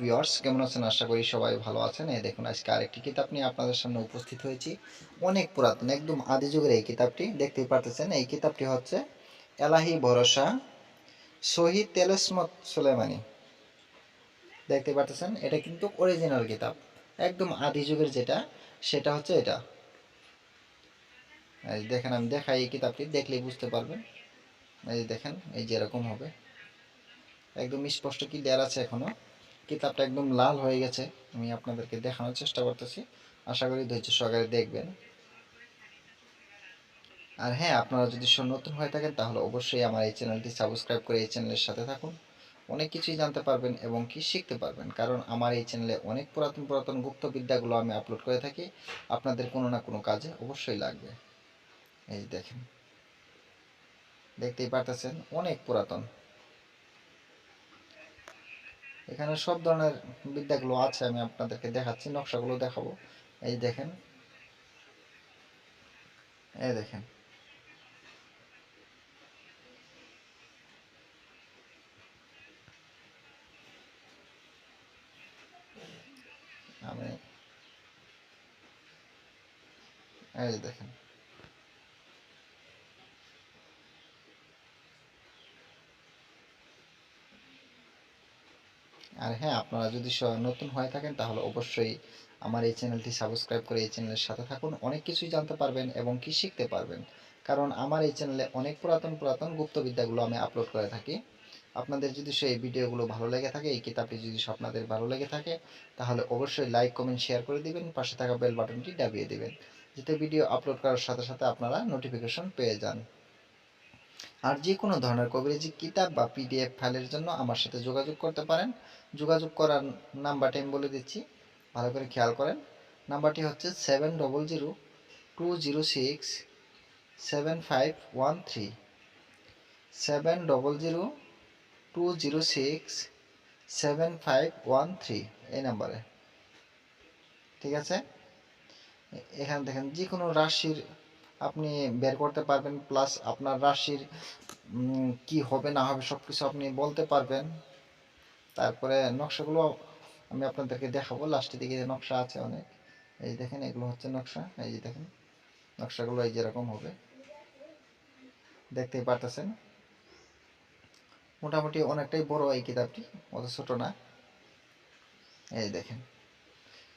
Viewers কেমন আছেন? আশা করি সবাই ভালো আছেন। এই দেখুন, আজকে আরেকটি কিতাব নিয়ে আপনাদের সামনে উপস্থিত হয়েছি। অনেক পুরাতন, একদম আদি যুগের এই কিতাবটি। দেখতেই পারতেছেন, এই কিতাবটি হচ্ছে এলাহি ভরসা, শহীদ তেলসমত সুলেমানি দেখতে পারতেছেন, এটা কিন্তু অরিজিনাল কিতাব। একদম আদি যুগের যেটা, সেটা হচ্ছে এটা। দেখেন, আমি দেখাই এই কিতাবটি, দেখলেই বুঝতে পারবেন। এই দেখেন, এই যেরকম হবে। একদম স্পষ্ট কি ক্লিয়ার আছে এখনও। কিতাবটা একদম লাল হয়ে গেছে। আমি আপনাদেরকে দেখানোর চেষ্টা করতেছি। আশা করি ধৈর্য সহকারে দেখবেন। আর হ্যাঁ আপনারা যদি নতুন হয়ে থাকেন, তাহলে অবশ্যই আমার এই চ্যানেলটি সাবস্ক্রাইব করে এই চ্যানেলের সাথে থাকুন। অনেক কিছুই জানতে পারবেন এবং কি শিখতে পারবেন। কারণ আমার এই চ্যানেলে অনেক পুরাতন পুরাতন গুপ্ত বিদ্যাগুলো আমি আপলোড করে থাকি। আপনাদের কোনো না কোনো কাজে অবশ্যই লাগবে। এই দেখেন। দেখতেই পারতেছেন, অনেক পুরাতন। এখানে সব ধরনের বিদ্যাগুলো আছে, আমি আপনাদেরকে দেখাচ্ছি, নকশাগুলো দেখাবো। এই দেখেন। এই দেখেন। আমি এই দেখেন। আর হ্যাঁ আপনারা যদি নতুন হয়ে থাকেন, তাহলে অবশ্যই আমার এই চ্যানেলটি সাবস্ক্রাইব করে এই চ্যানেলের সাথে থাকুন। অনেক কিছুই জানতে পারবেন এবং কি শিখতে পারবেন। কারণ আমার এই চ্যানেলে অনেক পুরাতন পুরাতন গুপ্তবিদ্যাগুলো আমি আপলোড করে থাকি। আপনাদের যদি সেই ভিডিওগুলো ভালো লেগে থাকে, এই কিতাবটি যদি আপনাদের ভালো লেগে থাকে, তাহলে অবশ্যই লাইক কমেন্ট শেয়ার করে দিবেন, পাশে থাকা বেল বাটনটি দাবিয়ে দিবেন। যাতে ভিডিও আপলোড করার সাথে সাথে আপনারা নোটিফিকেশন পেয়ে যান। আর যে কোনো ধরনের কভারেজি কিতাব বা পিডিএফ ফাইলের জন্য আমার সাথে যোগাযোগ করতে পারেন। যোগাযোগ করার নাম্বারটি আমি বলে দিচ্ছি। ভালো করে খেয়াল করেন। নাম্বারটি হচ্ছে seven double zero two zero six seven five one three seven double zero two zero six seven five one three এই নাম্বারে। ঠিক আছে? এখানে দেখেন যে কোনো রাশির আপনি বের করতে পারবেন প্লাস আপনার রাশির কি হবে, না হবে সব কিছু আপনি বলতে পারবেন। তারপরে নকশাগুলো আমি আপনাদেরকে দেখাবো। লাস্টের দিকে নকশা আছে অনেক। এই দেখেন, এগুলো হচ্ছে নকশা। এই যে দেখেন, নকশাগুলো এই যেরকম হবে। দেখতেই পারতেছেন? মোটামুটি অনেকটাই বড় এই কিতাবটি, অত ছোট না। এই দেখেন,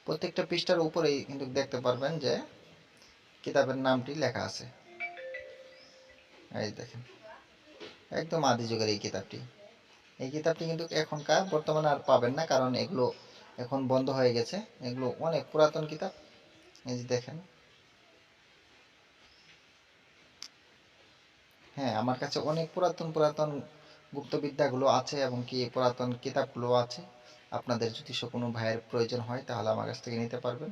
প্রত্যেকটা পৃষ্ঠার উপরেই কিন্তু দেখতে পারবেন যে কিতাবের নামটি লেখা আছে। এই দেখেন, একদম আদি যুগের এই কিতাবটি। এই কিতাবটি কিন্তু এখনকার, বর্তমানে আর পাবেন না, কারণ এগুলো এখন বন্ধ হয়ে গেছে। এগুলো অনেক পুরাতন কিতাব। এই যে দেখেন। হ্যাঁ আমার কাছে অনেক পুরাতন পুরাতন গুপ্তবিদ্যাগুলো আছে, এবং কি পুরাতন কিতাবগুলো আছে। আপনাদের যদি কোনো ভাইয়ের প্রয়োজন হয়, তাহলে আমার কাছ থেকে নিতে পারবেন।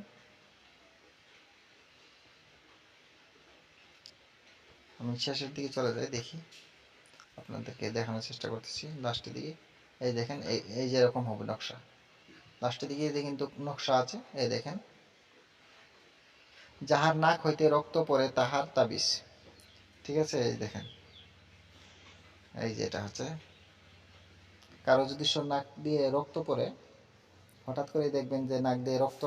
আমি শেষের দিকে চলে যাই, দেখি। আপনাদেরকে দেখানোর চেষ্টা করতেছি, লাস্টের দিকে। এই দেখেন, এই এই যে এরকম হবে নকশা। লাস্টের দিকে যে কিন্তু নকশা আছে, এই দেখেন। যাহার নাক হইতে রক্ত পড়ে, তাহার তাবিজ। ঠিক আছে? এই দেখেন। এই যে এটা হচ্ছে। কারও যদি নাক দিয়ে রক্ত পড়ে, হঠাৎ করে দেখবেন যে নাক দিয়ে রক্ত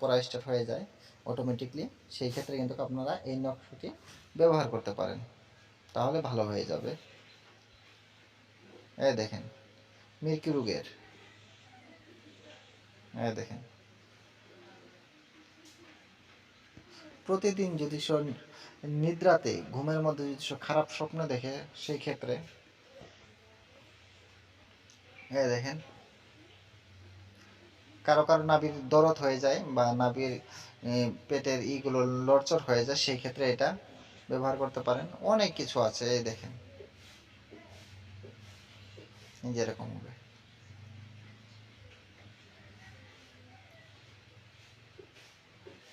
পরা স্টার্ট হয়ে যায়। অটোমেটিকলি সেই ক্ষেত্রে কিন্তু আপনারা এই নকশাটি ব্যবহার করতে পারেন। তাহলে ভালো হয়ে যাবে। এই দেখেন, মিল্কি রোগের। এই দেখেন। প্রতিদিন যদি সে নিদ্রাতে, ঘুমের মধ্যে যদি সে খারাপ স্বপ্ন দেখে, সেই ক্ষেত্রে এই দেখেন কারও কারও নাভির দরদ হয়ে যায় বা নাভির পেটের ইগুলো লড়চড় হয়ে যায়, সেই ক্ষেত্রে এটা ব্যবহার করতে পারেন। অনেক কিছু আছে, এই দেখেন। এই যে এরকম হবে।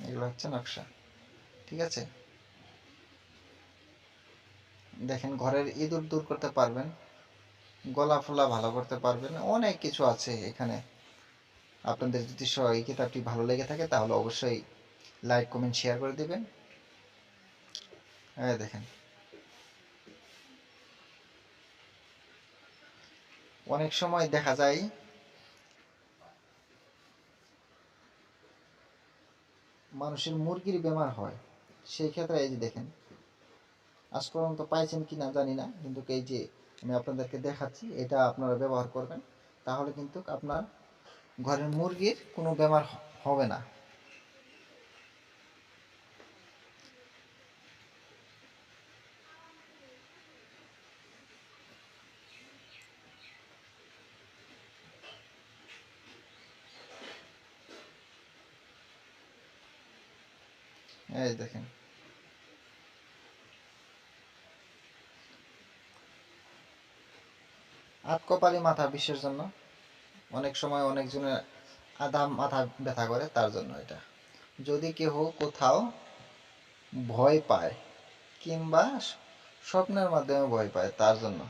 এগুলো হচ্ছে নকশা, ঠিক আছে? দেখেন, ঘরের ইঁদুর দূর করতে পারবেন, গলা ফোলা ভালো করতে পারবেন, অনেক কিছু আছে এখানে। আপনাদের যদি এই কিতাবটি ভালো লেগে থাকে, তাহলে অবশ্যই লাইক কমেন্ট শেয়ার করে দেবেন। হ্যাঁ দেখেন। অনেক সময় দেখা যায়, মানুষের মুরগির বেমার হয়। সেই ক্ষেত্রে এই যে দেখেন, আজ পর্যন্ত পাইছেন কি না জানি না, কিন্তু এই যে আমি আপনাদেরকে দেখাচ্ছি, এটা আপনারা ব্যবহার করবেন। তাহলে কিন্তু আপনার ঘরের মুরগির কোনো বেমার হবে না। এই দেখেন। আট কপালি মাথা বিশ্বের জন্য। অনেক সময় অনেকজনের আধা মাথা ব্যথা করে তার জন্য এটা। যদি কেউ কোথাও ভয় পায় কিংবা স্বপ্নের মাধ্যমে ভয় পায় তার জন্য।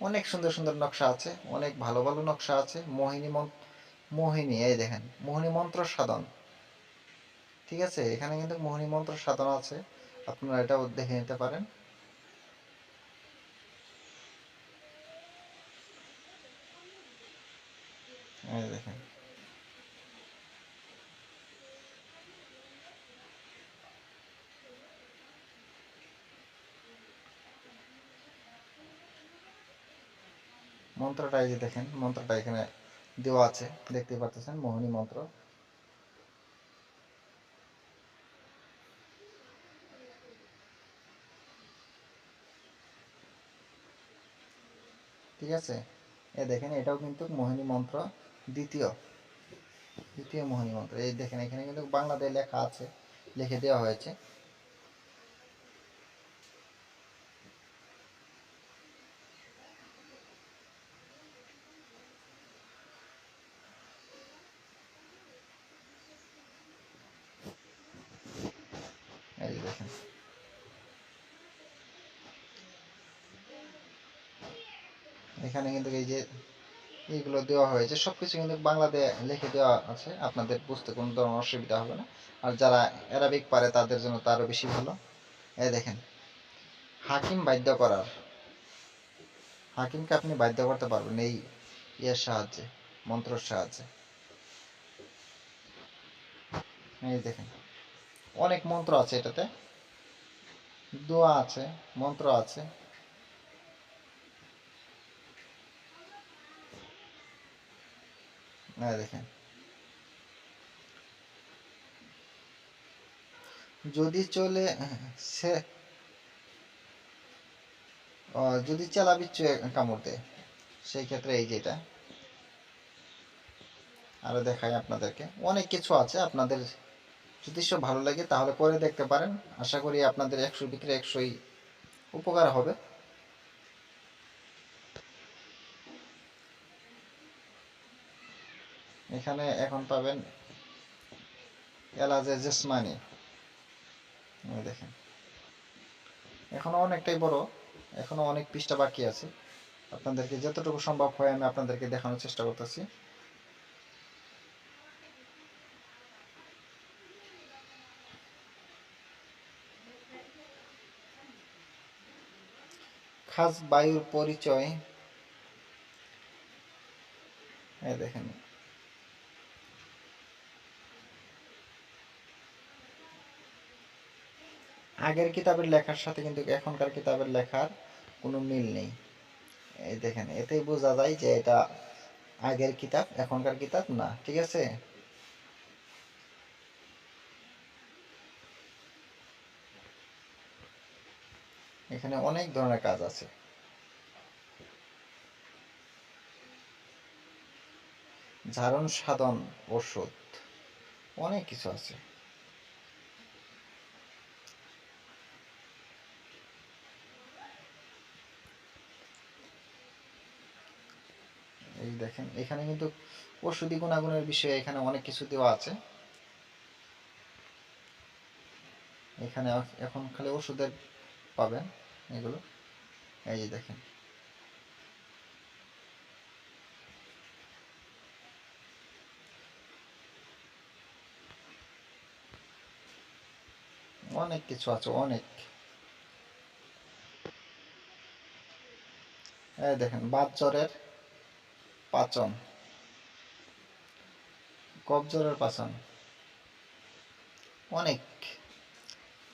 অনেক সুন্দর সুন্দর নকশা আছে, অনেক ভালো ভালো নকশা আছে। মোহিনী মোহিনী, এই দেখেন, মোহিনী মন্ত্র সাধন। ঠিক আছে? এখানে কিন্তু মোহিনী মন্ত্র সাধন আছে। আপনারা এটাও দেখে নিতে পারেন এই দেখেন মন্ত্রটা এই যে দেখেন, মন্ত্রটা এখানে দেওয়া আছে, দেখতে পাচ্ছেন, মোহিনী মন্ত্র। ঠিক আছে? এ দেখেন, এটাও কিন্তু মোহিনী মন্ত্র, দ্বিতীয় দ্বিতীয় মোহিনী মন্ত্র। এই দেখেন, এখানে কিন্তু বাংলাতে লেখা আছে, লিখে দেওয়া হয়েছে এই যে দেখেন এখানে কিন্তু এই যে এইগুলো দেওয়া হয়েছে সব কিছু কিন্তু বাংলাতে লিখে দেওয়া আছে। আপনাদের বুঝতে কোনো ধরনের অসুবিধা হবে না। আর যারা অ্যারাবিক পারে, তাদের জন্য তো আরও বেশি ভালো। এই দেখেন, হাকিম বাধ্য করার। হাকিমকে আপনি বাধ্য করতে পারবেন এই ইয়ের সাহায্যে, মন্ত্রর সাহায্যে। এই দেখেন, অনেক মন্ত্র আছে এটাতে। দোয়া আছে, মন্ত্র আছে। এই দেখেন। যদি চলে, সে যদি চেলা বিচ্ছু কামড় সেই ক্ষেত্রে এই যেটা। আরও দেখাই আপনাদেরকে। অনেক কিছু আছে, আপনাদের যদি সব ভালো লাগে তাহলে করে দেখতে পারেন। আশা করি আপনাদের একশো ভিতরে একশোই উপকার হবে। এখানে এখন পাবেন এলাজে জেসমানি। দেখেন। এখনও অনেকটাই বড়, এখনও অনেক পৃষ্ঠা বাকি আছে। আপনাদেরকে যতটুকু সম্ভব হয় আমি আপনাদেরকে দেখানোর চেষ্টা করতেছি। খাস বায়ুর পরিচয়। দেখেন। আগের কিতাবের লেখার সাথে কিন্তু এখনকার কিতাবের লেখার কোনো মিল নেই। এই দেখেন, এতেই বোঝা যায় যে এটা আগের কিতাব, এখনকার কিতাব না, ঠিক আছে? এখানে অনেক ধরনের কাজ আছে। ঝাড়ন সাধন, ওষুধ, অনেক কিছু আছে এই দেখেন, এখানে কিন্তু ওষুধি গুণাগুণের বিষয়ে এখানে অনেক কিছু দেওয়া আছে। এখানে এখন খালি ওষুধের পাবেন এগুলো। এই যে দেখেন। অনেক কিছু আছে, অনেক। এই দেখেন, বাত জ্বরের পাচন। কবজরের পাচন। অনেক।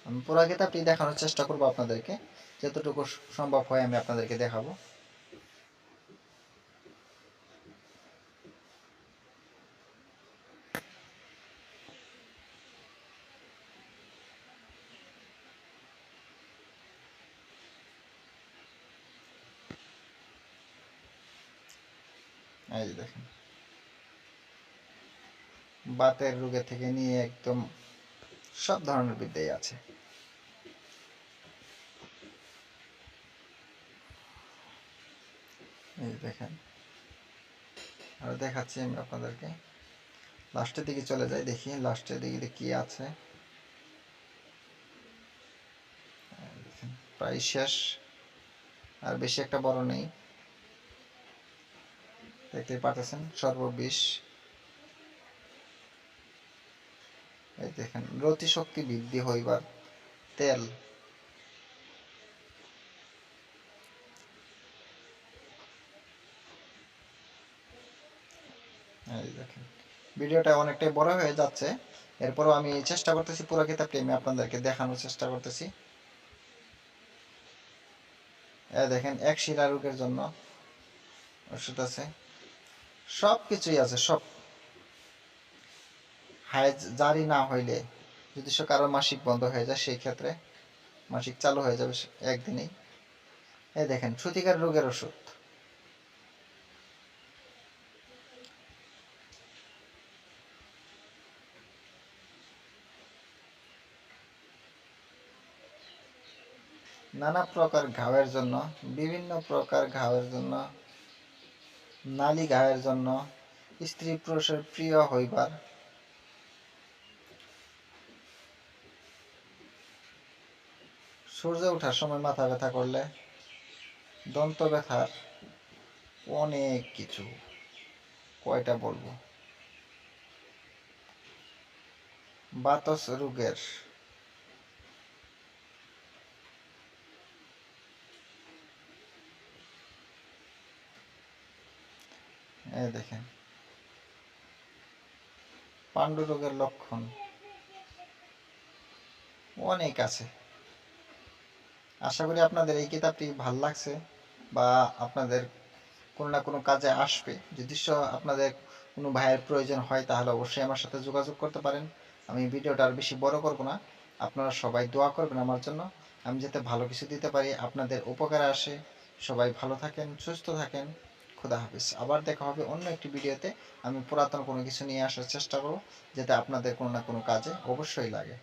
আমি পুরো কিতাবটি দেখানোর চেষ্টা করব আপনাদেরকে। যতটুকু সম্ভব হয় আমি আপনাদেরকে দেখাবো এই যে দেখেন বাতের রোগে থেকে নিয়ে একদম সব ধরনের বিদ্যাই আছে। এই দেখেন। আর দেখাচ্ছি আমি আপনাদেরকে। লাস্টের দিকে চলে যাই, দেখি লাস্টের দিকে কি আছে। প্রায় শেষ। আর বেশি একটা বড় নেই। দেখতেই পাচ্ছেন সর্ববিষ। এই দেখেন রতি শক্তি বৃদ্ধি হইবার তেল। এই দেখেন, ভিডিওটা অনেকটাই বড় হয়ে যাচ্ছে। এরপরও আমি চেষ্টা করতেছি পুরো কিতাবটি আমি আপনাদেরকে দেখানোর চেষ্টা করতেছি। এই দেখেন, এক শিরা রোগের জন্য ওষুধ আছে। সব কিছুই আছে, সব হাইজ জারি না হইলে যদি সে কারও মাসিক বন্ধ হয়ে যায়, সেই ক্ষেত্রে মাসিক চালু হয়ে যাবে একদিনেই। এই দেখেন, সত্যিকার রোগের ওষুধ। নানা প্রকার ঘাওয়ের জন্য, বিভিন্ন প্রকার ঘাওয়ের জন্য, নালী ঘাওয়ের জন্য স্ত্রী পুরুষের প্রিয় হইবার সূর্য ওঠার সময় মাথা ব্যথা করলে দন্ত ব্যথার অনেক কিছু। কয়টা বলব? বাতস রোগের। দেখেন। পাণ্ডু রোগের লক্ষণ। অনেক আছে। আশা করি আপনাদের এই কিতাবটি ভালো লাগছে বা আপনাদের কোনো না কোনো কাজে আসবে। যদি আপনাদের কোনো ভাইয়ের প্রয়োজন হয়, তাহলে অবশ্যই আমার সাথে যোগাযোগ করতে পারেন। আমি ভিডিওটা আর বেশি বড় করব না। আপনারা সবাই দোয়া করবেন আমার জন্য। আমি যাতে ভালো কিছু দিতে পারি, আপনাদের উপকারে আসে। সবাই ভালো থাকেন, সুস্থ থাকেন। খুদা হাফিজ। আবার দেখা হবে অন্য একটি ভিডিওতে। আমি পুরাতন কোনো কিছু নিয়ে আসার চেষ্টা করব, যাতে আপনাদের কোনো না কোনো কাজে অবশ্যই লাগে।